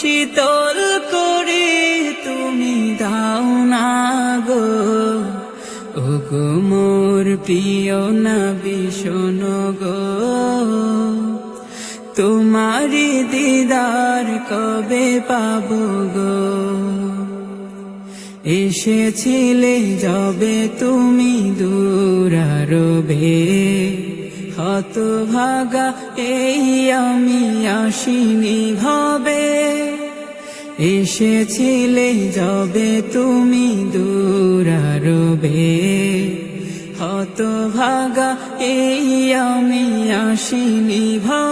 শীতল করে তুমি দাও না গো। ও গো মোর প্রিয় না বিষণ গো। তোমারি দিদার কবে পাব গো? এসেছিলে যবে তুমি দূরারবে হত ভাগা এই আমি আসিনি ভবে এসেছিলে যবে তুমি দূরারবে হত ভাগা এই আমি আসিনি ভবে